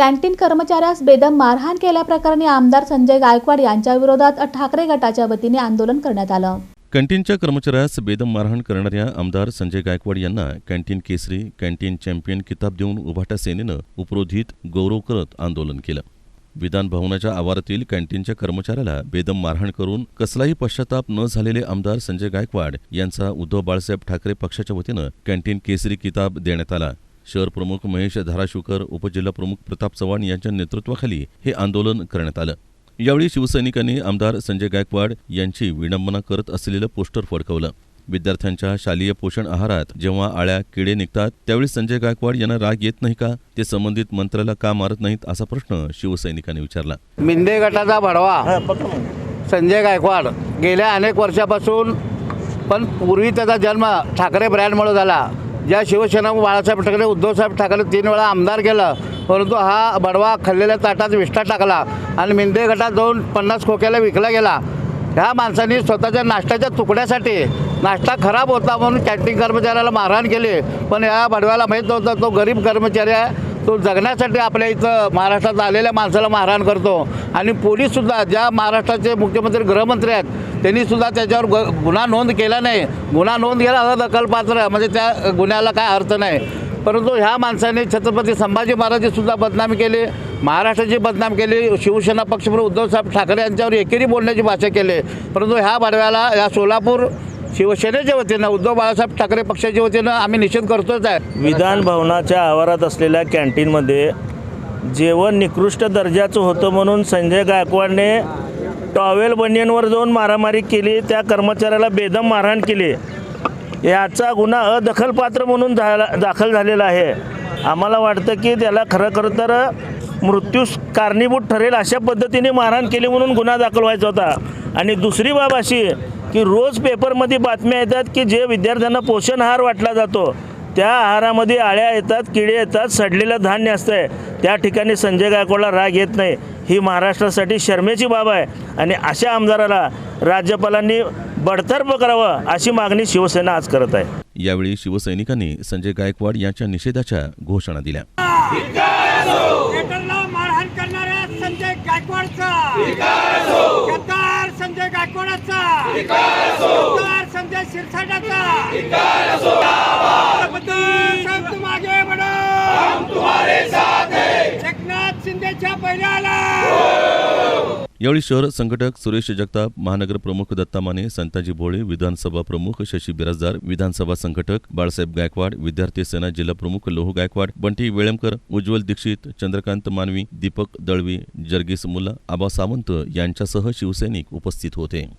Canteen कर्मचाऱ्यास बेदम मारहाण केल्याप्रकरणी आमदार संजय गायकवाड यांच्या विरोधात ठाकरे गटाच्या वतीने आंदोलन करण्यात आलं. कॅन्टीनच्या कर्मचाऱ्यास बेदम मारहाण करणाऱ्या आमदार संजय गायकवाड यांना कॅन्टीन केसरी कॅन्टीन चॅम्पियन किताब देऊन उभाटा सेनेनं उपरोधित गौरव करत आंदोलन केलं. विधान भवनाच्या आवारातील कॅन्टीनच्या कर्मचाऱ्याला बेदम मारहाण करून कसलाही पश्चाताप न झालेले आमदार संजय गायकवाड यांचा उद्धव बाळासाहेब ठाकरे पक्षाच्या वतीनं कॅन्टीन केसरी किताब देण्यात आला. शहर प्रमुख महेश धाराशिवकर उपजिल्हा प्रमुख प्रताप चव्हाण यांच्या नेतृत्वाखाली हे आंदोलन करण्यात आलं. यावेळी शिवसैनिकांनी आमदार संजय गायकवाड यांची विडंबना करत असलेलं पोस्टर फडकवलं. विद्यार्थ्यांच्या शालेय पोषण आहारात जेव्हा आळ्या किडे निघतात त्यावेळी संजय गायकवाड यांना राग येत नाही का? ते संबंधित मंत्र्याला का मारत नाहीत असा प्रश्न शिवसैनिकांनी विचारला. मिंदे गटाचा भडवा. संजय गायकवाड गेल्या अनेक वर्षापासून पण पूर्वी त्याचा जन्म ठाकरे ब्रँडमुळे झाला. ज्या शिवसेना बाळासाहेब ठाकरे उद्धवसाहेब ठाकरे तीन वेळा आमदार केलं परंतु हा बडवा खाल्लेल्या ताटात विष्ठा टाकला आणि मिंदे गटात जाऊन पन्नास खोक्याला विकला गेला. ह्या माणसांनी स्वतःच्या नाश्त्याच्या तुकड्यासाठी नाश्ता खराब होता म्हणून कॅन्टीन कर्मचाऱ्याला मारहाण केली. पण या बडव्याला माहीत नव्हतं तो गरीब कर्मचारी आहे. तो जगण्यासाठी आपल्या इथं महाराष्ट्रात आलेल्या माणसाला मारहाण करतो. आणि पोलीससुद्धा ज्या महाराष्ट्राचे मुख्यमंत्री गृहमंत्री आहेत त्यांनीसुद्धा त्याच्यावर ग गुन्हा नोंद केला नाही. गुन्हा नोंद केला अदखलपात्र म्हणजे त्या गुन्ह्याला काय अर्थ नाही. परंतु ह्या माणसाने छत्रपती संभाजी महाराजचीसुद्धा बदनामी केली. महाराष्ट्राची बदनाम केली. शिवसेना पक्षप्रमुख उद्धवसाहेब ठाकरे यांच्यावर एकेरी बोलण्याची भाषा केली. परंतु ह्या बडव्याला या सोलापूर शिवसेनेच्या वतीनं उद्धव बाळासाहेब ठाकरे पक्षाच्या वतीनं आम्ही निषेध करतोच आहे. विधान भवनाच्या आवारात असलेल्या कॅन्टीनमध्ये जेवण निकृष्ट दर्जाचं होतं म्हणून संजय गायकवाडने टॉवेल बनियनवर जाऊन मारामारी केली त्या कर्मचाऱ्याला बेदम मारहाण केली. याचा गुन्हा अदखलपात्र म्हणून झाला दाखल झालेला आहे. आम्हाला वाटतं की त्याला खरं खरं तर मृत्यूस कारणीभूत ठरेल अशा पद्धतीने मारहाण केली म्हणून गुन्हा दाखल व्हायचा होता. आणि दुसरी बाब अशी की रोज पेपरमध्ये बातम्या येतात की जे विद्यार्थ्यांना पोषण आहार वाटला जातो त्या आहारामध्ये आळ्या येतात किडे येतात सडलेलं धान्य असतंय. त्या ठिकाणी संजय गायकवाडला राग येत नाही. ही महाराष्ट्रासाठी शर्मेची बाब आहे. आणि अशा आमदाराला राज्यपालांनी बडतर्फ करावं अशी मागणी शिवसेना आज करत आहे. यावेळी शिवसैनिकांनी संजय गायकवाड यांच्या निषेधाच्या घोषणा दिल्या. थिएटरला मारहाण करणाऱ्या संजय गायकवाडचा. संजय शिरसाटाचा. आमच्या पहिल्याला! यावेळी शहर संघटक सुरेश जगताप महानगर प्रमुख दत्ता माने संताजी भोळे विधानसभा प्रमुख शशी बिराजदार विधानसभा संघटक बाळासाहेब गायकवाड विद्यार्थी सेना जिल्हा प्रमुख लोह गायकवाड बंटी वेळमकर उज्ज्वल दीक्षित चंद्रकांत मानवी दीपक दळवी जर्गीस मुल्ला आबा सावंत यांच्यासह शिवसैनिक उपस्थित होते.